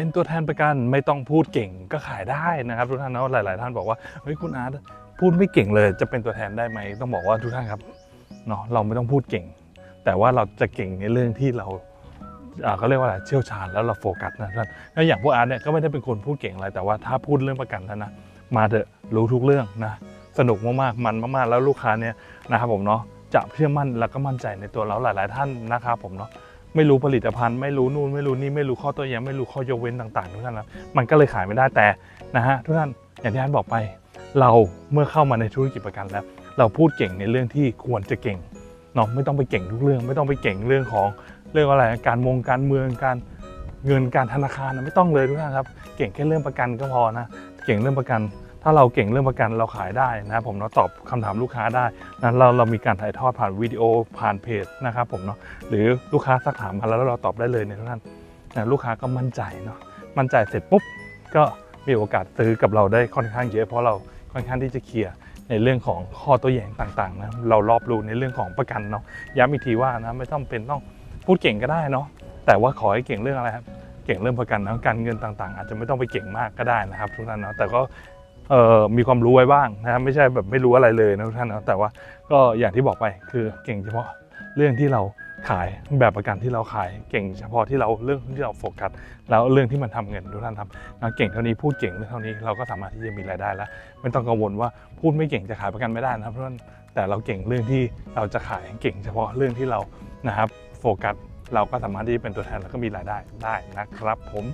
เป็นตัวแทนประกันไม่ต้องพูดเก่งก็ขายได้นะครับ ทุกท่านเนาะหลาย ๆ ท่านบอกว่าเฮ้ยคุณอาร์ตพูดไม่เก่งเลยจะเป็นตัวแทนได้ไหมต้องบอกว่าทุกท่านครับเนาะเราไม่ต้องพูดเก่ง แต่ว่าเราจะเก่งในเรื่องที่เราอ่าเขาเรียกว่าอะไรเชี่ยวชาญแล้วเราโฟกัสนะท่านแล้วอย่างพวกอาร์ตเนี่ยก็ไม่ได้เป็นคนพูดเก่งอะไรแต่ว่าถ้าพูดเรื่องประกันท่านนะมาเถอะรู้ทุกเรื่องนะสนุกมากๆมันมากๆ แล้วลูกค้าเนี่ยนะครับผมเนาะจะเชื่อมั่นแล้วก็มั่นใจในตัวเราหลาย ๆ ท่านนะครับผมเนาะ ไม่รู้ผลิตภัณฑ์ไม่รู้นู่นไม่รู้นี่ไม่รู้ข้อตัวแย้งไม่รู้ข้อยกเว้นต่างๆทุกท่านนะมันก็เลยขายไม่ได้แต่นะฮะทุกท่านอย่างที่ท่านบอกไป เราเมื่อเข้ามาในธุรกิจประกันแล้ว เราพูดเก่งในเรื่องที่ควรจะเก่งเนาะไม่ต้องไปเก่งทุกเรื่อง ไม่ต้องไปเก่งเรื่องของเรื่องอะไรการมงการเมืองการเงินการธนาคารนะไม่ต้องเลยทุกท่านครับ เก่งแค่เรื่องประกันก็พอนะ เก่งเรื่องประกัน ถ้าเราเก่งเรื่องประกันเราขายได้นะผมเนาะตอบคำถามลูกค้าได้นะเราเรามีการถ่ายทอดผ่านวิดีโอผ่านเพจนะครับผมเนาะหรือลูกค้าสักถามมาแล้วเราตอบได้เลยเนี่ยทุกท่านนะลูกค้าก็มั่นใจเนาะมั่นใจเสร็จปุ๊บก็มีโอกาสซื้อกับเราได้ค่อนข้างเยอะเพราะเราค่อนข้างที่จะเคลียร์ในเรื่องของข้อตัวแย้งต่างๆนะเรารอบรู้ในเรื่องของประกันเนาะย้ำอีกทีว่านะไม่ต้องเป็นต้องพูดเก่งก็ได้เนาะแต่ว่าขอให้เก่งเรื่องอะไรครับเก่งเรื่องประกันนะการเงินต่างๆ อาจจะไม่ต้องไปเก่งมากก็ได้นะครับทุกท่านเนาะแต่ก็ มีความรู้ไว้บ้างนะครับไม่ใช่แบบไม่รู้อะไรเลยนะทุกท่านนะแต่ว่าก็อย่างที่บอกไปคือเก่งเฉพาะเรื่องที่เราขายแบบประกันที่เราขายเก่งเฉพาะที่เราเรื่องที่เราโฟกัสแล้วเรื่องที่มันทำเงินทุกท่านครับนะเก่งเท่านี้พูดเก่งเท่านี้เราก็สามารถที่จะมีรายได้แล้ว ไม่ต้องกังวลว่าพูดไม่เก่งจะขายประกันไม่ได้นะครับเพราะฉะนั้นแต่เราเก่งเรื่องที่เราจะขายเก่งเฉพาะเรื่องที่เรานะครับโฟกัสเราก็สามารถที่จะเป็นตัวแทนแล้วก็มีรายได้ได้นะครับผม